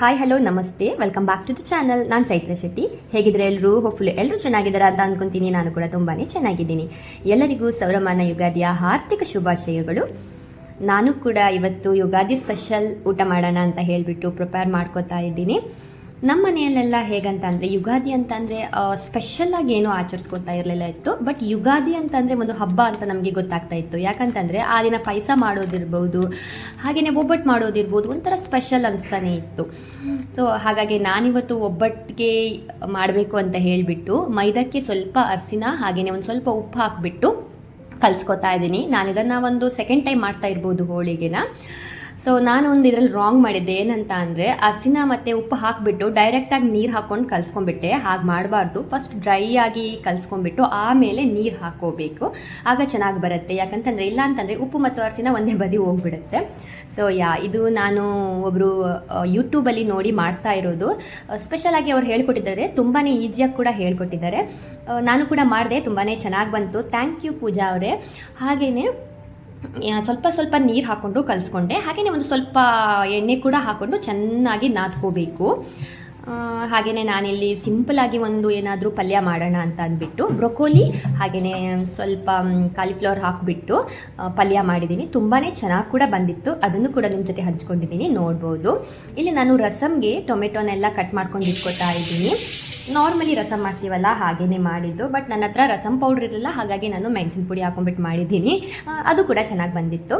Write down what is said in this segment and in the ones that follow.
Hi hello ನಮಸ್ತೆ. Welcome back to the channel ನಾನು ಚೈತ್ರ ಶೆಟ್ಟಿ. ಹೇಗಿದ್ರೆ ಎಲ್ಲರೂ ಹೋಪ್ಫುಲಿ ಎಲ್ಲರೂ ಚೆನ್ನಾಗಿದ್ದಾರೆ ಅಂತ ಅನ್ಕೊಂತೀನಿ. ನಾನು ಕೂಡ ತುಂಬಾ ಚೆನ್ನಾಗಿದ್ದೀನಿ. ಎಲ್ಲರಿಗೂ ಸೌರಮಾನ ಯುಗಾದಿಯ ಆರ್ಥಿಕ ಶುಭಾಶಯಗಳು. ನಾನು ಕೂಡ ಇವತ್ತು ಯುಗಾದಿ ಸ್ಪೆಷಲ್ ಊಟ ಮಾಡೋಣ ಅಂತ ಹೇಳಿಬಿಟ್ಟು ಪ್ರಿಪೇರ್ ಮಾಡ್ಕೋತಾ ಇದ್ದೀನಿ. ನಮ್ಮ ಮನೆಯಲ್ಲೆಲ್ಲ ಹೇಗಂತ ಅಂದ್ರೆ ಯುಗಾದಿ ಅಂತಂದರೆ ಸ್ಪೆಷಲಾಗಿ ಏನೂ ಆಚರಿಸ್ಕೊತಾ ಇರಲಿಲ್ಲ ಇತ್ತು. ಬಟ್ ಯುಗಾದಿ ಅಂತಂದರೆ ಒಂದು ಹಬ್ಬ ಅಂತ ನಮಗೆ ಗೊತ್ತಾಗ್ತಾ ಇತ್ತು. ಯಾಕಂತಂದರೆ, ಆ ದಿನ ಪಾಯಸ ಮಾಡೋದಿರ್ಬೋದು ಹಾಗೆಯೇ ಒಬ್ಬಟ್ಟು ಮಾಡೋದಿರ್ಬೋದು, ಒಂಥರ ಸ್ಪೆಷಲ್ ಅನಿಸ್ತಾನೆ ಇತ್ತು. ಸೊ ಹಾಗಾಗಿ ನಾನಿವತ್ತು ಒಬ್ಬಟ್ಟಿಗೆ ಮಾಡಬೇಕು ಅಂತ ಹೇಳಿಬಿಟ್ಟು, ಮೈದಕ್ಕೆ ಸ್ವಲ್ಪ ಅರಿಸಿನ ಹಾಗೆಯೇ ಒಂದು ಸ್ವಲ್ಪ ಉಪ್ಪು ಹಾಕಿಬಿಟ್ಟು ಕಲ್ಸ್ಕೊತಾ ಇದ್ದೀನಿ. ನಾನು ಇದನ್ನು ಒಂದು ಸೆಕೆಂಡ್ ಟೈಮ್ ಮಾಡ್ತಾ ಇರ್ಬೋದು ಹೋಳಿಗೆನ. ಸೊ ನಾನು ಒಂದು ಇದರಲ್ಲಿ ರಾಂಗ್ ಮಾಡಿದ್ದೆ. ಏನಂತ ಅಂದರೆ ಹಸಿನ ಮತ್ತು ಉಪ್ಪು ಹಾಕಿಬಿಟ್ಟು ಡೈರೆಕ್ಟಾಗಿ ನೀರು ಹಾಕ್ಕೊಂಡು ಕಲಿಸ್ಕೊಂಡ್ಬಿಟ್ಟೆ. ಹಾಗೆ ಮಾಡಬಾರ್ದು. ಫಸ್ಟ್ ಡ್ರೈ ಆಗಿ ಕಲಿಸ್ಕೊಂಡ್ಬಿಟ್ಟು ಆಮೇಲೆ ನೀರು ಹಾಕೋಬೇಕು ಆಗ ಚೆನ್ನಾಗಿ ಬರುತ್ತೆ. ಯಾಕಂತಂದರೆ ಇಲ್ಲ ಅಂತಂದರೆ ಉಪ್ಪು ಮತ್ತು ಅರಿಸಿನ ಒಂದೇ ಬದಿ ಹೋಗ್ಬಿಡುತ್ತೆ. ಸೊ ಯಾ, ಇದು ನಾನು ಒಬ್ಬರು ಯೂಟ್ಯೂಬಲ್ಲಿ ನೋಡಿ ಮಾಡ್ತಾ ಇರೋದು. ಸ್ಪೆಷಲಾಗಿ ಅವ್ರು ಹೇಳ್ಕೊಟ್ಟಿದ್ದಾರೆ. ತುಂಬಾ ಈಸಿಯಾಗಿ ಕೂಡ ಹೇಳ್ಕೊಟ್ಟಿದ್ದಾರೆ. ನಾನು ಕೂಡ ಮಾಡಿದೆ. ತುಂಬಾ ಚೆನ್ನಾಗಿ ಬಂತು. ಥ್ಯಾಂಕ್ ಯು ಪೂಜಾ ಅವರೇ. ಹಾಗೆಯೇ ಸ್ವಲ್ಪ ಸ್ವಲ್ಪ ನೀರು ಹಾಕ್ಕೊಂಡು ಕಲಿಸ್ಕೊಂಡೆ. ಹಾಗೆಯೇ ಒಂದು ಸ್ವಲ್ಪ ಎಣ್ಣೆ ಕೂಡ ಹಾಕ್ಕೊಂಡು ಚೆನ್ನಾಗಿ ನಾದ್ಕೋಬೇಕು. ಹಾಗೆಯೇ ನಾನಿಲ್ಲಿ ಸಿಂಪಲಾಗಿ ಒಂದು ಏನಾದರೂ ಪಲ್ಯ ಮಾಡೋಣ ಅಂತ ಅಂದ್ಬಿಟ್ಟು ಬ್ರೊಕೋಲಿ ಹಾಗೆಯೇ ಸ್ವಲ್ಪ ಕಾಲಿಫ್ಲವರ್ ಹಾಕಿಬಿಟ್ಟು ಪಲ್ಯ ಮಾಡಿದ್ದೀನಿ. ತುಂಬಾ ಚೆನ್ನಾಗಿ ಕೂಡ ಬಂದಿತ್ತು. ಅದನ್ನು ಕೂಡ ನಿಮ್ಮ ಜೊತೆ ಹಂಚ್ಕೊಂಡಿದ್ದೀನಿ. ನೋಡ್ಬೋದು. ಇಲ್ಲಿ ನಾನು ರಸಮ್ಗೆ ಟೊಮೆಟೊನೆಲ್ಲ ಕಟ್ ಮಾಡ್ಕೊಂಡು ಇಟ್ಕೊತಾ ಇದ್ದೀನಿ. ನಾರ್ಮಲಿ ರಸಮ್ ಮಾಡ್ತೀವಲ್ಲ, ಹಾಗೇನೆ ಮಾಡಿದ್ದು. ಬಟ್ ನನ್ನ ಹತ್ರ ರಸಮ್ ಪೌಡ್ರ್ ಇರಲಿಲ್ಲ, ಹಾಗಾಗಿ ನಾನು ಮೆಣಸಿನ ಪುಡಿ ಹಾಕೊಂಡ್ಬಿಟ್ಟು ಮಾಡಿದ್ದೀನಿ. ಅದು ಕೂಡ ಚೆನ್ನಾಗಿ ಬಂದಿತ್ತು.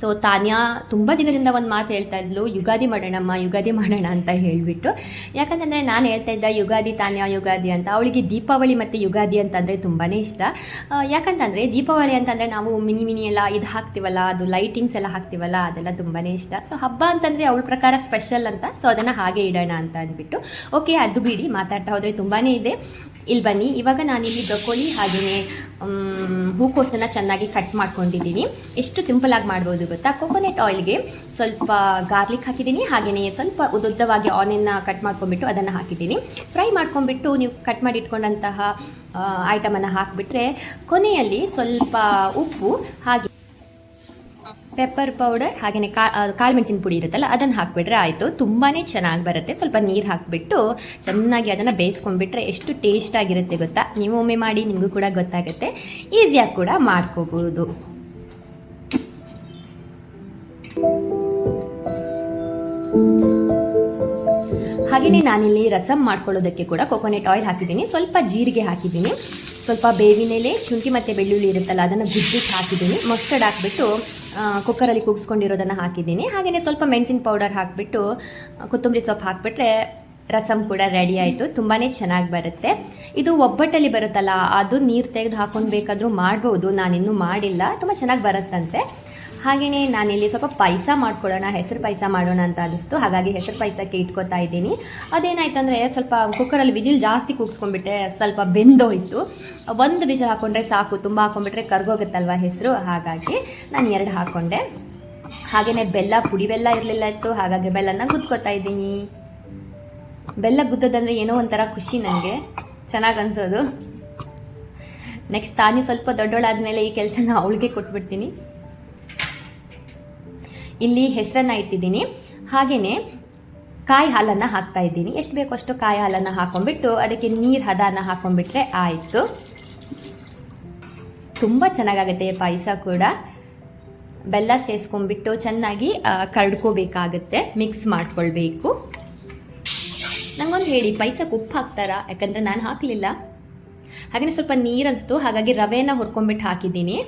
ಸೊ ತಾನ್ಯಾ ತುಂಬ ದಿನದಿಂದ ಒಂದು ಮಾತು ಹೇಳ್ತಾ ಇದ್ಲು, ಯುಗಾದಿ ಮಾಡೋಣಮ್ಮ, ಯುಗಾದಿ ಮಾಡೋಣ ಅಂತ ಹೇಳಿಬಿಟ್ಟು. ಯಾಕಂತಂದರೆ ನಾನು ಹೇಳ್ತಾ ಇದ್ದ, ಯುಗಾದಿ ತಾನ್ಯಾ, ಯುಗಾದಿ ಅಂತ. ಅವಳಿಗೆ ದೀಪಾವಳಿ ಮತ್ತು ಯುಗಾದಿ ಅಂತಂದರೆ ತುಂಬಾ ಇಷ್ಟ. ಯಾಕಂತಂದರೆ ದೀಪಾವಳಿ ಅಂತಂದರೆ ನಾವು ಮಿನಿ ಮಿನಿ ಎಲ್ಲ ಇದು ಹಾಕ್ತೀವಲ್ಲ, ಅದು ಲೈಟಿಂಗ್ಸ್ ಎಲ್ಲ ಹಾಕ್ತೀವಲ್ಲ, ಅದೆಲ್ಲ ತುಂಬಾ ಇಷ್ಟ. ಸೊ ಹಬ್ಬ ಅಂತಂದರೆ ಅವಳ ಪ್ರಕಾರ ಸ್ಪೆಷಲ್ ಅಂತ ಸೊ ಅದನ್ನು ಹಾಗೆ ಇಡೋಣ ಅಂತ ಅಂದ್ಬಿಟ್ಟು. ಓಕೆ ಅದು ಬಿಡಿ, ಮಾತಾಡ್ತಾ ಹೋದರೆ ತುಂಬಾ ಇದೆ. ಇಲ್ಲಿ ಬನ್ನಿ. ಇವಾಗ ನಾನಿಲ್ಲಿ ಬ್ರೊಕೊಲಿ ಹಾಗೆಯೇ ಹೂಕೋಸನ್ನು ಚೆನ್ನಾಗಿ ಕಟ್ ಮಾಡ್ಕೊಂಡಿದ್ದೀನಿ. ಎಷ್ಟು ಸಿಂಪಲಾಗಿ ಮಾಡ್ಬೋದು ಗೊತ್ತಾ? ಕೋಕೋನೆಟ್ ಆಯಿಲ್ಗೆ ಸ್ವಲ್ಪ ಗಾರ್ಲಿಕ್ ಹಾಕಿದ್ದೀನಿ. ಹಾಗೆಯೇ ಸ್ವಲ್ಪ ಉದ್ದುದ್ದವಾಗಿ ಆನಿಯನ್ನ ಕಟ್ ಮಾಡ್ಕೊಂಡ್ಬಿಟ್ಟು ಅದನ್ನು ಹಾಕಿದ್ದೀನಿ. ಫ್ರೈ ಮಾಡ್ಕೊಂಡ್ಬಿಟ್ಟು ನೀವು ಕಟ್ ಮಾಡಿ ಇಟ್ಕೊಂಡಂತಹ ಐಟಮನ್ನು ಹಾಕಿಬಿಟ್ರೆ ಕೊನೆಯಲ್ಲಿ ಸ್ವಲ್ಪ ಉಪ್ಪು ಹಾಗೆ ಪೆಪ್ಪರ್ ಪೌಡರ್ ಹಾಗೆಯೇ ಕಾಳು ಮೆಣಸಿನ ಪುಡಿ ಇರುತ್ತಲ್ಲ, ಅದನ್ನು ಹಾಕಿಬಿಟ್ರೆ ಆಯಿತು. ತುಂಬಾ ಚೆನ್ನಾಗಿ ಬರುತ್ತೆ. ಸ್ವಲ್ಪ ನೀರು ಹಾಕಿಬಿಟ್ಟು ಚೆನ್ನಾಗಿ ಅದನ್ನು ಬೇಯಿಸ್ಕೊಂಡ್ಬಿಟ್ರೆ ಎಷ್ಟು ಟೇಸ್ಟ್ ಆಗಿರುತ್ತೆ ಗೊತ್ತಾ? ನೀವು ಒಮ್ಮೆ ಮಾಡಿ, ನಿಮಗೂ ಕೂಡ ಗೊತ್ತಾಗುತ್ತೆ. ಈಸಿಯಾಗಿ ಕೂಡ ಮಾಡ್ಕೋಬೋದು. ಹಾಗೆಯೇ ನಾನಿಲ್ಲಿ ರಸಮ್ ಮಾಡ್ಕೊಳ್ಳೋದಕ್ಕೆ ಕೂಡ ಕೊಕೊನೆಟ್ ಆಯಿಲ್ ಹಾಕಿದ್ದೀನಿ. ಸ್ವಲ್ಪ ಜೀರಿಗೆ ಹಾಕಿದ್ದೀನಿ. ಸ್ವಲ್ಪ ಬೇವಿನೆಲೆ ಶುಂಠಿ ಮತ್ತು ಬೆಳ್ಳುಳ್ಳಿ ಇರುತ್ತಲ್ಲ, ಅದನ್ನು ಗುಜ್ಜಿಟ್ಟು ಹಾಕಿದ್ದೀನಿ. ಮಸ್ಟರ್ಡ್ ಹಾಕಿಬಿಟ್ಟು ಕುಕ್ಕರಲ್ಲಿ ಕೂಗಿಸ್ಕೊಂಡಿರೋದನ್ನು ಹಾಕಿದ್ದೀನಿ. ಹಾಗೆಯೇ ಸ್ವಲ್ಪ ಮೆಣಸಿನ ಪೌಡರ್ ಹಾಕಿಬಿಟ್ಟು ಕೊತ್ತಂಬರಿ ಸೊಪ್ಪು ಹಾಕಿಬಿಟ್ರೆ ರಸಮ್ ಕೂಡ ರೆಡಿ ಆಯಿತು. ತುಂಬಾ ಚೆನ್ನಾಗಿ ಬರುತ್ತೆ. ಇದು ಒಬ್ಬಟ್ಟಲ್ಲಿ ಬರುತ್ತಲ್ಲ, ಅದು ನೀರು ತೆಗೆದು ಹಾಕೊಂಡು ಬೇಕಾದರೂ ಮಾಡ್ಬೋದು. ನಾನಿನ್ನೂ ಮಾಡಿಲ್ಲ. ತುಂಬ ಚೆನ್ನಾಗಿ ಬರುತ್ತಂತೆ. ಹಾಗೆಯೇ ನಾನಿಲ್ಲಿ ಸ್ವಲ್ಪ ಪಾಯಸ ಮಾಡ್ಕೊಳ್ಳೋಣ, ಹೆಸರು ಪಾಯಸ ಮಾಡೋಣ ಅಂತ ಅನಿಸ್ತು ಹಾಗಾಗಿ ಹೆಸರು ಪಾಯಸಕ್ಕೆ ಇಟ್ಕೋತಾ ಇದ್ದೀನಿ. ಅದೇನಾಯ್ತು ಅಂದರೆ ಸ್ವಲ್ಪ ಕುಕ್ಕರಲ್ಲಿ ವಿಜಿಲ್ ಜಾಸ್ತಿ ಕೂಗಿಸ್ಕೊಂಡ್ಬಿಟ್ಟೆ ಸ್ವಲ್ಪ ಬೆಂದೋಯ್ತು. ಒಂದು ವಿಜಿಲ್ ಹಾಕ್ಕೊಂಡ್ರೆ ಸಾಕು, ತುಂಬ ಹಾಕೊಂಡ್ಬಿಟ್ರೆ ಕರ್ಗೋಗುತ್ತಲ್ವ ಹೆಸರು? ಹಾಗಾಗಿ ನಾನು ಎರಡು ಹಾಕ್ಕೊಂಡೆ ಹಾಗೆಯೇ ಬೆಲ್ಲ, ಪುಡಿ ಬೆಲ್ಲ ಇರಲಿಲ್ಲ ಇತ್ತು. ಹಾಗಾಗಿ ಬೆಲ್ಲನ ಗುದ್ಕೋತಾ ಇದ್ದೀನಿ. ಬೆಲ್ಲ ಗುದ್ದದಂದ್ರೆ ಏನೋ ಒಂಥರ ಖುಷಿ ನನಗೆ ಚೆನ್ನಾಗಿ ಅನ್ಸೋದು. ನೆಕ್ಸ್ಟ್ ತಾನೇ ಸ್ವಲ್ಪ ದೊಡ್ಡೋಳಾದ್ಮೇಲೆ ಈ ಕೆಲಸನ ಅವಳಿಗೆ ಕೊಟ್ಬಿಡ್ತೀನಿ. ಇಲ್ಲಿ ಹೆಸರನ್ನ ಇಟ್ಟಿದ್ದೀನಿ. ಹಾಗೆಯೇ ಕಾಯಿ ಹಾಲನ್ನು ಹಾಕ್ತಾ ಇದ್ದೀನಿ. ಎಷ್ಟು ಬೇಕೋ ಅಷ್ಟು ಕಾಯಿ ಹಾಲನ್ನು ಹಾಕೊಂಡ್ಬಿಟ್ಟು ಅದಕ್ಕೆ ನೀರು ಹದಾನ ಹಾಕೊಂಡ್ಬಿಟ್ರೆ ಆಯಿತು. ತುಂಬ ಚೆನ್ನಾಗಾಗುತ್ತೆ ಪಾಯಸ ಕೂಡ. ಬೆಲ್ಲ ಸೇರಿಸ್ಕೊಂಡ್ಬಿಟ್ಟು ಚೆನ್ನಾಗಿ ಕರ್ಡ್ಕೋಬೇಕಾಗುತ್ತೆ. ಮಿಕ್ಸ್ ಮಾಡ್ಕೊಳ್ಬೇಕು. ನಂಗೊಂದು ಹೇಳಿ, ಪಾಯಸಕ್ಕೆ ಉಪ್ಪು ಹಾಕ್ತಾರಾ? ಯಾಕಂದರೆ ನಾನು ಹಾಕಲಿಲ್ಲ. ಹಾಗೆಯೇ ಸ್ವಲ್ಪ ನೀರು ಅನಿಸ್ತು. ಹಾಗಾಗಿ ರವೆನ ಹುರ್ಕೊಂಡ್ಬಿಟ್ಟು ಹಾಕಿದ್ದೀನಿ.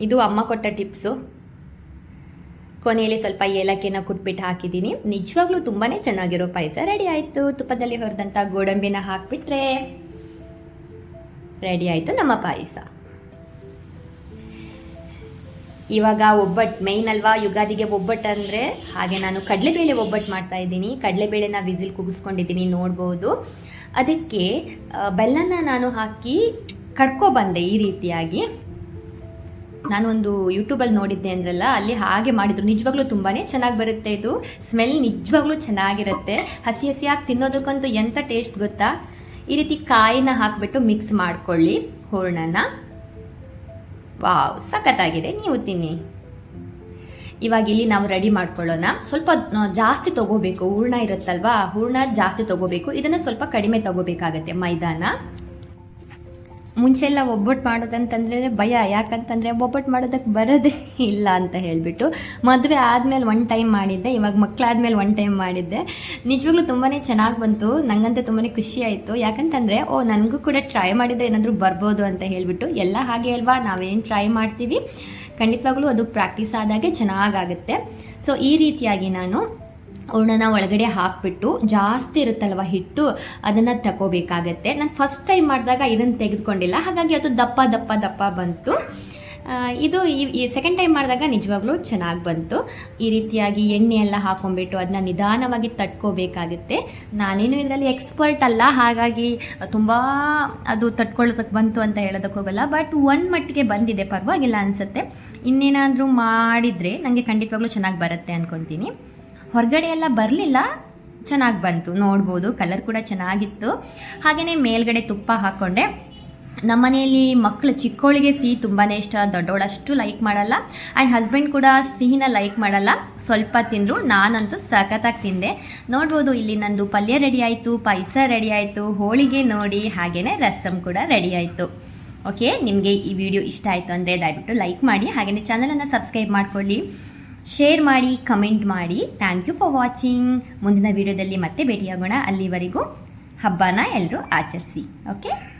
ಇದು ಅಮ್ಮ ಕೊಟ್ಟ ಟಿಪ್ಸು. ಕೊನೆಯಲ್ಲಿ ಸ್ವಲ್ಪ ಏಲಕ್ಕಿನ ಕುಟ್ಬಿಟ್ಟು ಹಾಕಿದ್ದೀನಿ. ನಿಜವಾಗ್ಲೂ ತುಂಬಾ ಚೆನ್ನಾಗಿರೋ ಪಾಯಸ ರೆಡಿ ಆಯಿತು. ತುಪ್ಪದಲ್ಲಿ ಹೊರದಂಥ ಗೋಡಂಬಿನ ಹಾಕಿಬಿಟ್ರೆ ರೆಡಿ ಆಯಿತು ನಮ್ಮ ಪಾಯಸ. ಇವಾಗ ಒಬ್ಬಟ್ಟು ಮೈನ್ ಅಲ್ವಾ? ಯುಗಾದಿಗೆ ಒಬ್ಬಟ್ಟು ಅಂದರೆ ಹಾಗೆ ನಾನು ಕಡಲೆಬೇಳೆ ಒಬ್ಬಟ್ಟು ಮಾಡ್ತಾ ಇದ್ದೀನಿ. ಕಡಲೆಬೇಳೆನ ವಿಸಿಲ್ ಕುಗಿಸ್ಕೊಂಡಿದ್ದೀನಿ, ನೋಡ್ಬೋದು. ಅದಕ್ಕೆ ಬೆಲ್ಲನ ನಾನು ಹಾಕಿ ಕಡ್ಕೊ ಬಂದೆ ಈ ರೀತಿಯಾಗಿ. ನಾನೊಂದು ಯೂಟ್ಯೂಬಲ್ಲಿ ನೋಡಿದ್ದೆ ಅಂದ್ರಲ್ಲ, ಅಲ್ಲಿ ಹಾಗೆ ಮಾಡಿದ್ರು. ನಿಜವಾಗ್ಲೂ ತುಂಬಾ ಚೆನ್ನಾಗಿ ಬರುತ್ತೆ ಇದು. ಸ್ಮೆಲ್ ನಿಜವಾಗ್ಲೂ ಚೆನ್ನಾಗಿರುತ್ತೆ. ಹಸಿ ಹಸಿಯಾಗಿ ತಿನ್ನೋದಕ್ಕಂತೂ ಎಂಥ ಟೇಸ್ಟ್ ಗೊತ್ತಾ? ಈ ರೀತಿ ಕಾಯಿನ ಹಾಕಿಬಿಟ್ಟು ಮಿಕ್ಸ್ ಮಾಡ್ಕೊಳ್ಳಿ ಹೂರ್ಣನ. ವಾವ್ ಸಖತ್ತಾಗಿದೆ. ನೀವು ತಿನ್ನಿ. ಇವಾಗ ಇಲ್ಲಿ ನಾವು ರೆಡಿ ಮಾಡ್ಕೊಳ್ಳೋಣ. ಸ್ವಲ್ಪ ಜಾಸ್ತಿ ತಗೋಬೇಕು. ಹೂರ್ಣ ಇರುತ್ತಲ್ವಾ? ಹೂರ್ಣ ಜಾಸ್ತಿ ತಗೋಬೇಕು. ಇದನ್ನು ಸ್ವಲ್ಪ ಕಡಿಮೆ ತಗೋಬೇಕಾಗತ್ತೆ ಮೈದಾನ. ಮುಂಚೆ ಎಲ್ಲ ಒಬ್ಬಟ್ಟು ಮಾಡೋದಂತಂದ್ರೆ ಭಯ, ಯಾಕಂತಂದರೆ ಒಬ್ಬಟ್ಟು ಮಾಡೋದಕ್ಕೆ ಬರೋದೇ ಇಲ್ಲ ಅಂತ ಹೇಳಿಬಿಟ್ಟು ಮದುವೆ ಆದಮೇಲೆ ಒನ್ ಟೈಮ್ ಮಾಡಿದ್ದೆ, ಇವಾಗ ಮಕ್ಕಳಾದ್ಮೇಲೆ ಒನ್ ಟೈಮ್ ಮಾಡಿದ್ದೆ. ನಿಜವಾಗ್ಲೂ ತುಂಬಾ ಚೆನ್ನಾಗಿ ಬಂತು ನನಗಂತೂ ತುಂಬಾ ಖುಷಿ ಆಯಿತು. ಯಾಕಂತಂದರೆ, ಓ, ನನಗೂ ಕೂಡ ಟ್ರೈ ಮಾಡಿದ್ರೆ ಏನಾದರೂ ಬರ್ಬೋದು ಅಂತ ಹೇಳಿಬಿಟ್ಟು ಎಲ್ಲ ಹಾಗೆ ಅಲ್ವಾ, ನಾವೇನು ಟ್ರೈ ಮಾಡ್ತೀವಿ? ಖಂಡಿತವಾಗ್ಲೂ ಅದು ಪ್ರಾಕ್ಟೀಸ್ ಆದಾಗೆ ಚೆನ್ನಾಗಾಗುತ್ತೆ. ಸೊ ಈ ರೀತಿಯಾಗಿ ನಾನು ಹೂರ್ಣನ ಒಳಗಡೆ ಹಾಕ್ಬಿಟ್ಟು ಜಾಸ್ತಿ ಇರುತ್ತಲ್ವ ಹಿಟ್ಟು, ಅದನ್ನು ತಗೋಬೇಕಾಗತ್ತೆ ನಾನು ಫಸ್ಟ್ ಟೈಮ್ ಮಾಡಿದಾಗ ಇದನ್ನು ತೆಗೆದುಕೊಂಡಿಲ್ಲ. ಹಾಗಾಗಿ ಅದು ದಪ್ಪ ದಪ್ಪ ದಪ್ಪ ಬಂತು. ಇದು ಈ ಸೆಕೆಂಡ್ ಟೈಮ್ ಮಾಡಿದಾಗ ನಿಜವಾಗ್ಲೂ ಚೆನ್ನಾಗಿ ಬಂತು. ಈ ರೀತಿಯಾಗಿ ಎಣ್ಣೆ ಎಲ್ಲ ಹಾಕೊಂಡ್ಬಿಟ್ಟು ಅದನ್ನ ನಿಧಾನವಾಗಿ ತಟ್ಕೋಬೇಕಾಗುತ್ತೆ. ನಾನೇನು ಇದರಲ್ಲಿ ಎಕ್ಸ್ಪರ್ಟ್ ಅಲ್ಲ. ಹಾಗಾಗಿ ತುಂಬ ಅದು ತಟ್ಕೊಳ್ಳೋದಕ್ಕೆ ಬಂತು ಅಂತ ಹೇಳೋದಕ್ಕೆ ಹೋಗಲ್ಲ. ಬಟ್ ಒಂದು ಮಟ್ಟಿಗೆ ಬಂದಿದೆ. ಪರವಾಗಿಲ್ಲ ಅನಿಸುತ್ತೆ. ಇನ್ನೇನಾದರೂ ಮಾಡಿದರೆ ನನಗೆ ಖಂಡಿತವಾಗ್ಲೂ ಚೆನ್ನಾಗಿ ಬರುತ್ತೆ ಅಂದ್ಕೊತೀನಿ ಹೊರಗಡೆ ಎಲ್ಲ ಬರಲಿಲ್ಲ. ಚೆನ್ನಾಗಿ ಬಂತು. ನೋಡ್ಬೋದು ಕಲರ್ ಕೂಡ ಚೆನ್ನಾಗಿತ್ತು. ಹಾಗೆಯೇ ಮೇಲ್ಗಡೆ ತುಪ್ಪ ಹಾಕ್ಕೊಂಡೆ ನಮ್ಮ ಮನೆಯಲ್ಲಿ ಮಕ್ಕಳು ಚಿಕ್ಕವಳಿಗೆ ಸಿಹಿ ತುಂಬಾ ಇಷ್ಟ. ದೊಡ್ಡವಳು ಅಷ್ಟು ಲೈಕ್ ಮಾಡಲ್ಲ. ಆ್ಯಂಡ್ ಹಸ್ಬೆಂಡ್ ಕೂಡ ಸಿಹಿನ ಲೈಕ್ ಮಾಡಲ್ಲ. ಸ್ವಲ್ಪ ತಿಂದರು, ನಾನಂತೂ ಸಖತ್ತಾಗಿ ತಿಂದೆ. ನೋಡ್ಬೋದು, ಇಲ್ಲಿ ನಂದು ಪಲ್ಯ ರೆಡಿ ಆಯಿತು, ಪಾಯಸ ರೆಡಿ ಆಯಿತು, ಹೋಳಿಗೆ ನೋಡಿ ಹಾಗೆಯೇ ರಸಮ್ ಕೂಡ ರೆಡಿ ಆಯಿತು. ಓಕೆ ನಿಮಗೆ ಈ ವಿಡಿಯೋ ಇಷ್ಟ ಆಯಿತು ಅಂದರೆ ದಯವಿಟ್ಟು ಲೈಕ್ ಮಾಡಿ. ಹಾಗೆಯೇ ಚಾನಲನ್ನು ಸಬ್ಸ್ಕ್ರೈಬ್ ಮಾಡ್ಕೊಳ್ಳಿ. ಶೇರ್ ಮಾಡಿ ಕಮೆಂಟ್ ಮಾಡಿ. ಥ್ಯಾಂಕ್ ಯು ಫಾರ್ ವಾಚಿಂಗ್ ಮುಂದಿನ ವಿಡಿಯೋದಲ್ಲಿ ಮತ್ತೆ ಭೇಟಿಯಾಗೋಣ. ಅಲ್ಲಿವರೆಗೂ ಹಬ್ಬನ ಎಲ್ಲರೂ ಆಚರಿಸಿ. ಓಕೆ